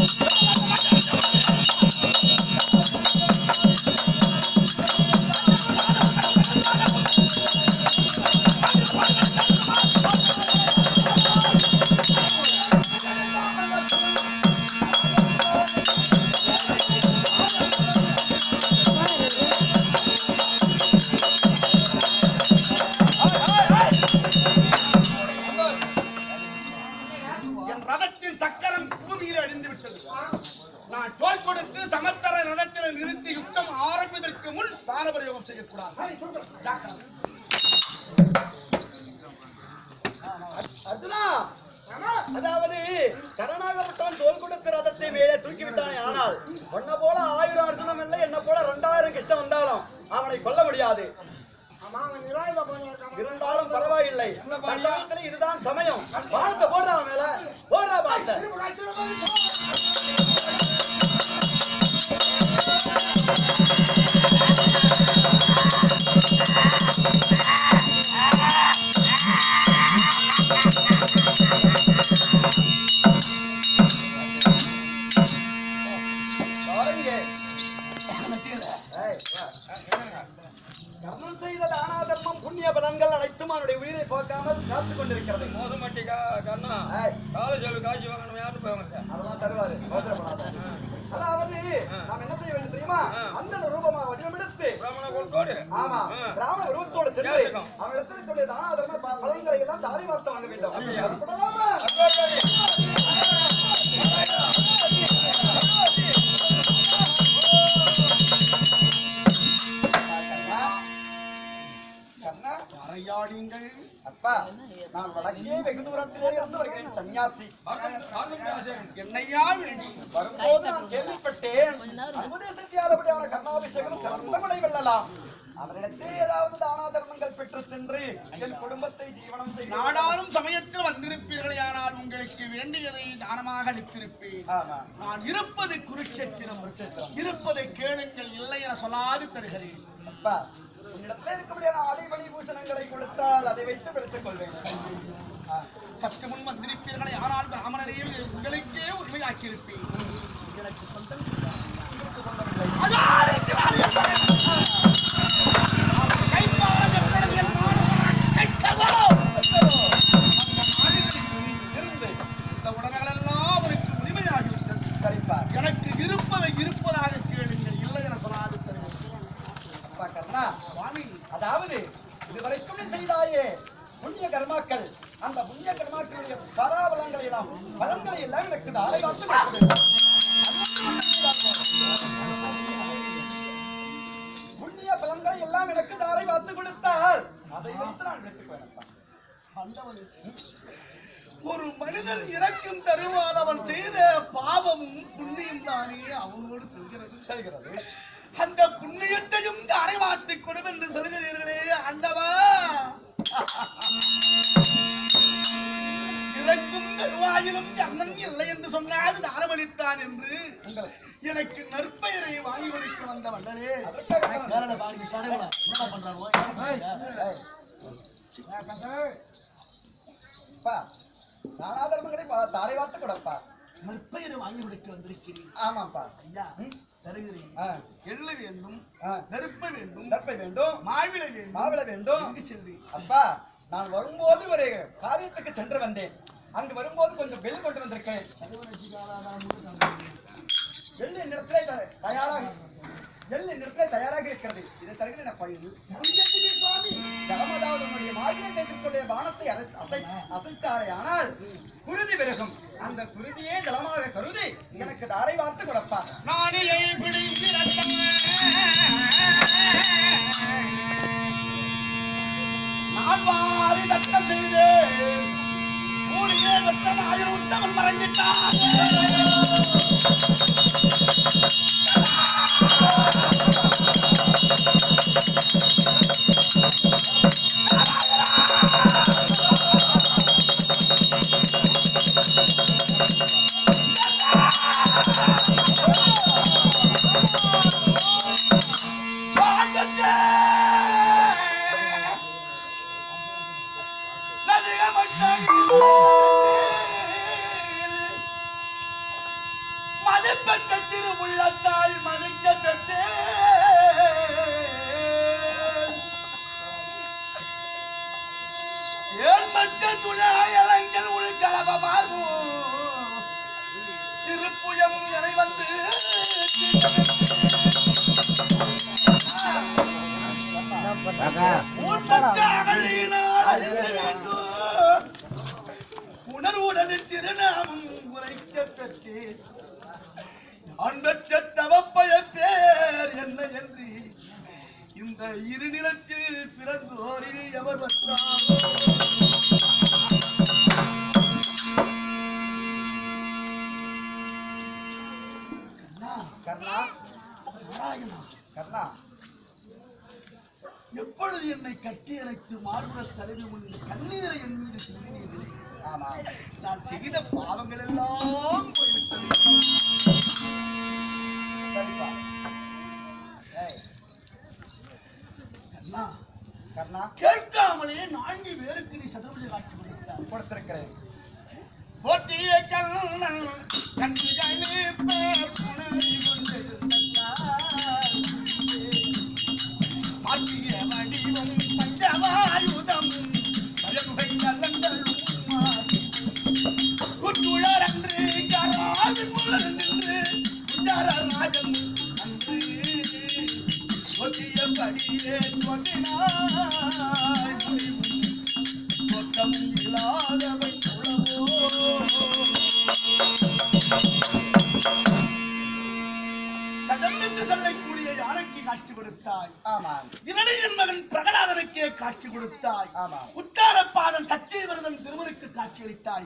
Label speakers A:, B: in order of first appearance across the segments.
A: ハハハハ! என் ரதத்தின் சக்கரம் பூமியில் அழிந்து விட்டது நான் தோல் கொடுத்து சமத்தர ரதத்தில் நிறுத்தி யுத்தம் ஆரம்பிப்பதற்கு முன் பானபிரயோகம் செய்யக்கூடாது.
B: அர்ஜுனா அதாவது சரணாகப்பட்டவன் தோல் கொடுத்த ரதத்தை மேலே தூக்கி விட்டானே ஆனால் உன்னை போல ஆயிரம் அர்ஜுனம் இல்லை என்ன போல ரெண்டாயிரம் கிருஷ்ணன் வந்தாலும் அவனை கொல்ல முடியாது. இருந்தாலும் பரவாயில்லை. இதுதான் சமயம். வாழ்த்த போக்காமல் காத்துக் கொண்டிருக்கிறது
C: மோசமாட்டி கா- கண்ணா காலை சொல்லு காட்சி வாங்கணும் யாரும் போவாங்க
B: அதெல்லாம் தருவாரு. அதாவது நாம் என்ன செய்ய வேண்டும் தெரியுமா? அந்த ரூபமா வடிவமெடுத்து ஆமா. பிராமண உருவத்தோடு சென்று. அவன் இடத்துல தானா தர்ம பலன்களை எல்லாம் தாரை வார்த்தை வாங்க வேண்டும்.
A: அறையாடிங்கள்.
B: அப்பா நான் வடக்கே வெகு தூரத்திலே இருந்து வருகிறேன் சன்னியாசி
A: என்னையா வேண்டி
B: வரும்போது நான் கேள்விப்பட்டேன். அன்புதேசத்தியாலபடியான கர்ணாபிஷேகம் சிறந்த வெல்லலாம். அவரிடத்தே ஏதாவது தானா தர்மங்கள் பெற்று சென்று என் குடும்பத்தை ஜீவனம் செய்ய
A: நாடாரும் சமயத்தில் வந்திருப்பீர்களேயானால் உங்களுக்கு வேண்டியதை தானமாக அளித்திருப்பேன். நான் இருப்பது குருட்சேத்திரம் இருப்பதை கேளுங்கள் இல்லை என சொல்லாது தருகிறேன்.
B: அப்பா உன்னிடத்துல இருக்கக்கூடியான ஆடை மணி பூஷணங்களை கொடுத்தால் அதை வைத்து பிடித்துக் கொள்வேன்.
A: சற்று முன் வந்திருப்பீர்களே ஆனால் பிராமணரையும் உங்களுக்கே உரிமையாக்கியிருப்பேன். எனக்கு சொந்தம்
B: சொந்தமில்லை. அப்பா கர்ணா
A: சுவாமி
B: அதாவது இதுவரைக்கும் செய்தாயே புண்ணிய கர்மாக்கள் அந்த புண்ணிய கர்மாக்களுடைய பராபலங்களை எல்லாம் பலன்களை எல்லாம் எனக்கு தாரை காத்து புண்ணிய பலன்களை எல்லாம் எனக்கு தாரை பார்த்து கொடுத்தால் அதை வைத்து நான் எடுத்துக்குவேன் அப்பா.
A: ஒரு மனிதன் இறக்கும் தருவால் அவன் செய்த பாவமும் புண்ணியம் தானே அவனோடு செல்கிறது
B: செல்கிறது
A: அந்த புண்ணியத்தையும் அரைவாத்து கொடு என்று சொல்கிறீர்களே ஆண்டவா. இறக்கும் தருவாயிலும் அண்ணன் இல்லை என்று சொன்னாது தாரமளித்தான் என்று. எனக்கு நற்பெயரை வாங்கி கொடுக்க வந்த வல்லனே
B: அதற்காக அப்பா நானா தர்மங்களை ப- தாரை பார்த்து கூடப்பா.
A: நற்பெயரை வாங்கி கொடுக்க வந்திருக்கிறேன்
B: ஆமாப்பா.
A: ஐயா தருகிறேன். எள்ளு வேண்டும். நெருப்பு வேண்டும்
B: தர்ப்பை வேண்டும்
A: மாவிலை வேண்டும்
B: மாவிளை வேண்டும்.
A: எங்கு செல்வேன்
B: அப்பா நான் வரும்போது ஒரு காரியத்துக்கு சென்று வந்தேன். அங்கு வரும்போது கொஞ்சம் வெள்ளி கொண்டு வந்திருக்கேன் வெள்ளி நிறத்திலே தயாராக வெள்ளி நிறத்திலே தயாராக இருக்கிறது. இதை தருகிற நான் பயிர் ஜலமதாவது உன்னுடைய மாதிரியை தைத்துக்கொள்ளிய பானத்தை அசை அசைத்தாரே ஆனால் குருதி விலகும். அந்த குருதியே ஜலமாக கருதி எனக்கு தாரை வார்த்து கொடுப்பா
A: நானியை பிடிக்கிறேன் நான் வாரி தட்டம் செய்து ஆயிரம் உத்தவன் மறைஞ்சிட்டான் உணர்வுடனின் திருநாமம் உரைக்க பெற்றேன் அன்பற்ற தவப்பய பேர் என்ன என்று இந்த இருநிலத்தில் பிறந்தோரில் எவர் வந்தார் மாறுபட தலைவி முன் கண்ணீரை என் மீது சிந்தினீர்களே.
B: ஆமா
A: நான் செய்த பாவங்கள் எல்லாம் போய்விட்டது
B: சரிப்பா
A: கண்ணா,
B: கர்ணா
A: கேட்காமலே நான்கு பேருக்கு நீ காட்சி கொடுத்தார்
B: கொடுத்திருக்கிறேன்.
A: போற்றிய கண்ணன் கண்ணிகளே பேர்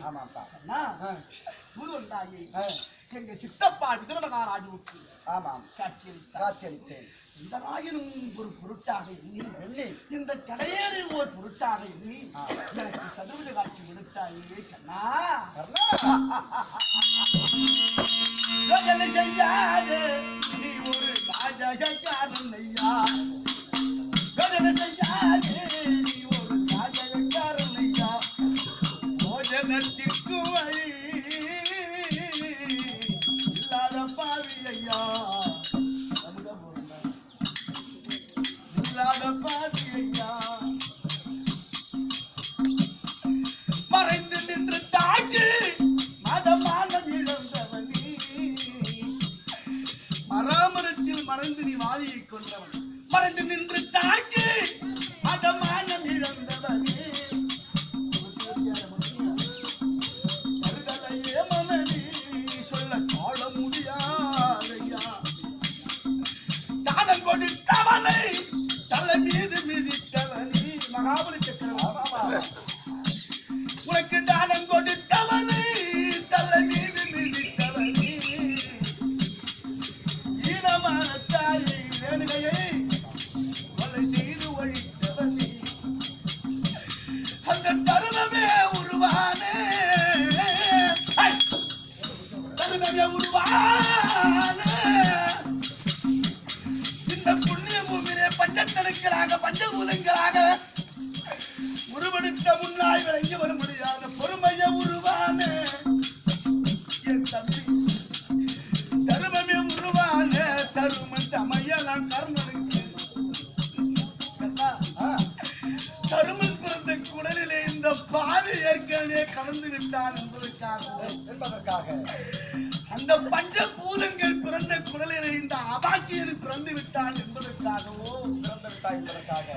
A: காட்சி அளித்தாய்
B: ஆமாப்பா
A: அண்ணா,
B: ஆ,
A: தூது வந்தாயே
B: ஆ,
A: எங்க சித்தப்பா விதரமகாராஜுவுக்கு
B: ஆமாம்.
A: காட்சி அளித்தாய்
B: காட்சியளித்தேன்.
A: இந்த நாயனும் ஒரு பொருட்டாக எண்ணி இந்த கடையேறி ஒரு பொருட்டாக
B: ஆ.
A: எனக்கு சதுவித காட்சி கொடுத்தாயே கண்ணா. செய்யாதே நீ ஒரு ராஜகாரன் ஐயா. மறைந்து நின்று தாக்கி மதமானம் இழந்தவனே கொடுத்தவனை தலை மீது மிதித்தவனே பஞ்ச பஞ்சபூதங்கள் பிறந்த குடலிலே இந்த அபாக்கியன் பிறந்து விட்டான் என்பதற்காகவோ
B: பிறந்து விட்டாய் என்பதற்காக.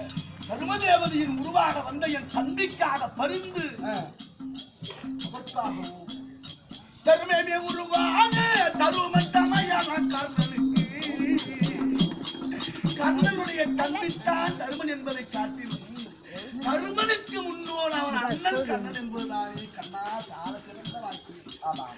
A: தர்மதேவதையின் உருவாக வந்த என் தம்பிக்காக பருந்து
B: ஆ,
A: அதற்காகவோ. தருமமே உருவான தருமன் தமையான கர்ணனுக்கு. கர்ணனுடைய தம்பித்தான் தருமன் என்பதை காட்டிலும் தருமனுக்கு முன்னோடு அவன் அண்ணன் கர்ணன் என்பதுதானே. கண்ணா சால சிறந்த வாக்கு
B: ஆமாம்.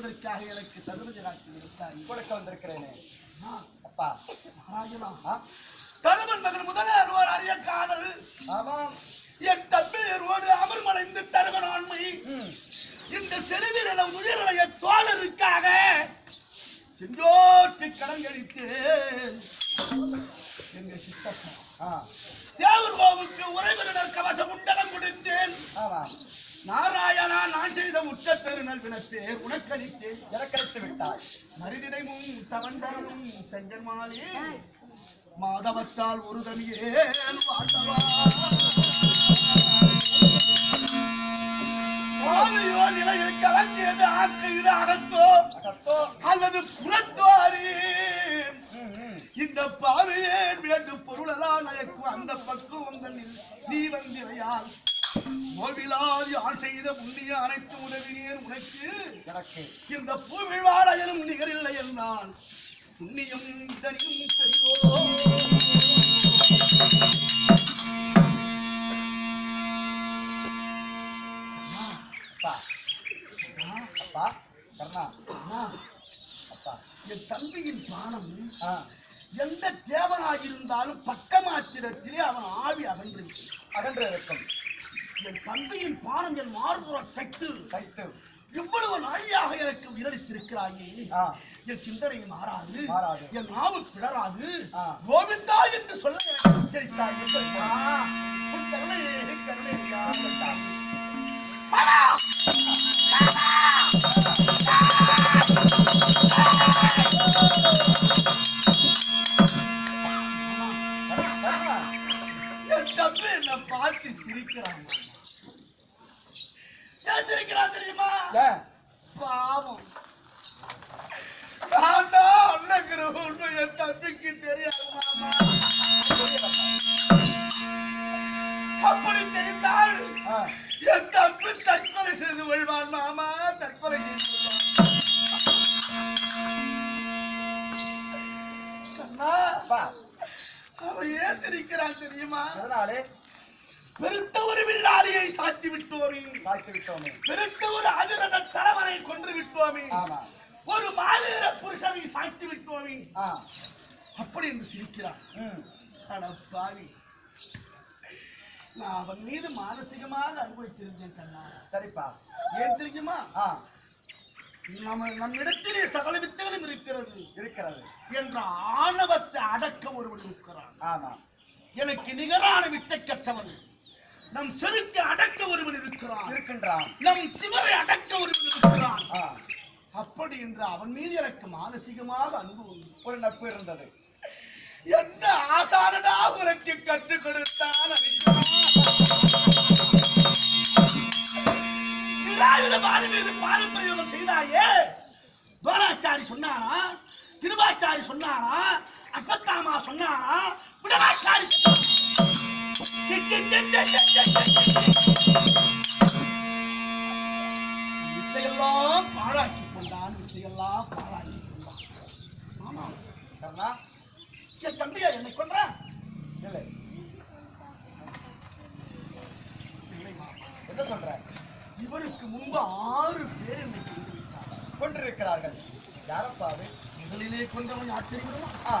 A: என்பதற்காக எனக்கு சதுரஜ காட்சி கொடுத்தாய்
B: கொடுக்க வந்திருக்கிறேனே. அப்பா.
A: மகாராஜனா கருமன் மகன் முதலியார் ஒரு அரிய காதல்.
B: ஆமாம்.
A: என் தம்பியரோடு அமர்மலைந்து தருவன் ஆண்மை.
B: ம்,
A: இந்த செருவில உயிரிழைய தோழருக்காக செஞ்சோட்டு கடன் கழித்தேன் எங்க சித்தப்பா. தேவர் கோவுக்கு உறைவினர் கவசம் உண்டலம் கொடுத்தேன்.
B: ஆமாம்.
A: நாராயணா நான் செய்த முற்ற பெருநல் வினப்பேர் உனக்களித்தேன்
B: இறக்கடித்து விட்டாய்?
A: மருதிடைமும் தவண்டரமும் செங்கன்மாலே மாதவத்தால் ஒரு தனியே ஆலையோ நிலையில் கலங்கியது ஆக்கு இது அகத்தோ? அல்லது புறத்தோ அறியேன்?
B: ம், ம்,
A: இந்த பாவையேன் வேண்டும் பொருளெல்லாம் நயக்கும் அந்த பக்குவம் நீ வந்திரையால் கோவிலாதி ஆள் செய்த புண்ணிய அனைத்து உதவினேன் உனக்கு.
B: எனக்கு.
A: இந்த பூவிழ்வாளையனும் நிகரில்லை என்றான் புண்ணியம் இதனிலும் பெரிதோ
B: அப்பா. கர்ணா. அப்பா.
A: என் தம்பியின்
B: ஆ,
A: எந்த தேவனாயிருந்தாலும் பக்கமாத்திரத்திலே அவன் ஆவி அகன்று
B: அகன்று இருக்கும்
A: என் பானம் என் மார்புற தைத்து
B: தைத்து
A: இவ்வளவு நாழியாக எனக்கு விரலித்திருக்கிறாயே என் சிந்தனை மாறாது.
B: மாறாது.
A: என் நாவு பிளராது. கோவிந்தா என்று சொல்ல எனக்கு. உன் கருணை கருணை
B: ஆ,
A: என் தம்பி தற்கொலை செய்து கொள்வான் மாமா தற்கொலை செய்து கொள்வான் அவன் ஏன் சிரிக்கிறான் தெரியுமா?
B: அதனாலே
A: பெருத்த ஒரு வில்லாரியை சாத்தி விட்டோமே
B: சாய்த்து விட்டோமே
A: பெருத்த ஒரு அதிரன தலைவனை கொன்று விட்டோமே.
B: ஆமா.
A: ஒரு மாவீர புருஷனை சாய்த்து விட்டோமே
B: ஆ.
A: அப்படி என்று சிரிக்கிறான். அட பாவி நான் அவன் மீது மானசீகமாக அனுபவித்திருந்தேன் கண்ணா.
B: சரிப்பா.
A: ஏன் தெரியுமா? நம்ம நம்மிடத்திலே சகல வித்தைகளும் இருக்கிறது
B: இருக்கிறது
A: என்ற ஆணவத்தை அடக்க ஒருவன் இருக்கிறான்.
B: ஆமா.
A: எனக்கு நிகரான வித்தை கற்றவன் நம் செருக்கு அடக்க ஒருவன் இருக்கிறான்.
B: இருக்கின்றான்.
A: நம் திமரை அடக்க ஒருவன் இருக்கிறான். அப்படி என்று அவன் மீது எனக்கு மானசீகமாக அன்பு உண்டு
B: ஒரு நட்பு இருந்தது.
A: எந்த ஆசாரடா உனக்கு? தம்பியா என்னை கொன்றான்
B: இல்லை. என்ன சொல்ற?
A: இவருக்கு முன்பு ஆறு பேர் என்னை
B: கொண்டிருக்கிறார்கள் யாரப்பா அது?
A: முதலிலே கொண்டவன் யார் தெரியுமா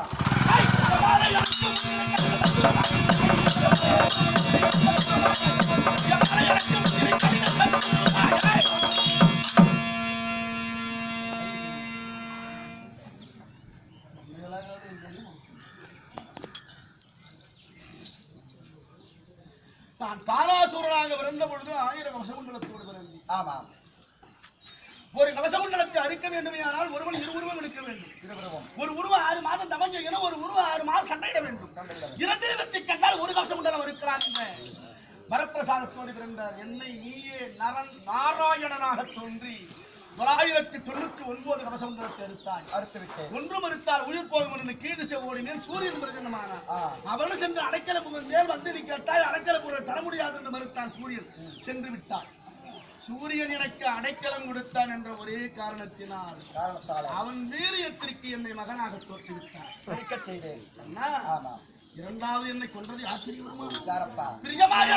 A: நான் தாராசுரனாக பிறந்த பொழுது ஆயிரம் வசகுண்டலத்தோடு பிறந்தேன்.
B: ஆமாம்
A: ஒரு கவசகுண்டலத்தை அறுக்க வேண்டுமையானால் ஒருவன் இரு உருவம் எடுக்க வேண்டும். ஒரு உருவம் ஆறு மாதம் தவம் செய்யணும் ஒரு உருவம் ஆறு மாதம் சண்டையிட வேண்டும்.
B: வேண்டும்.
A: இரண்டே வெற்றி கண்டால் ஒரு கவசகுண்டலம் இருக்கிறான் வரப்பிரசாதத்தோடு பிறந்த என்னை நீயே நரன் நாராயணனாக தோன்றி. தொள்ளாயிரத்தி தொண்ணூத்தி ஒன்பது கவசகுண்டலத்தை எடுத்தாய்.
B: விட்டேன்
A: ஒன்று மறுத்தால் உயிர் போகும் என்று கீழ் திசை ஓடினேன் சூரியன் பிரஜனமானான்
B: ஆ.
A: அவளும் சென்று அடைக்கல புகுந்தேன் வந்து நீ கேட்டாய் அடைக்கல புகழ் தர முடியாது என்று மறுத்தான் சூரியன். சென்று விட்டான். சூரியன் எனக்கு அடைக்கலம் கொடுத்தான் என்ற ஒரே காரணத்தினால்
B: காரணத்தால்.
A: அவன் வீரியத்திற்கு என்னை மகனாக தோற்றுவிட்டான்.
B: பிடிக்கச் செய்தேன்.
A: இரண்டாவது என்னை கொன்றது ஆச்சரியமா? பிரியமாக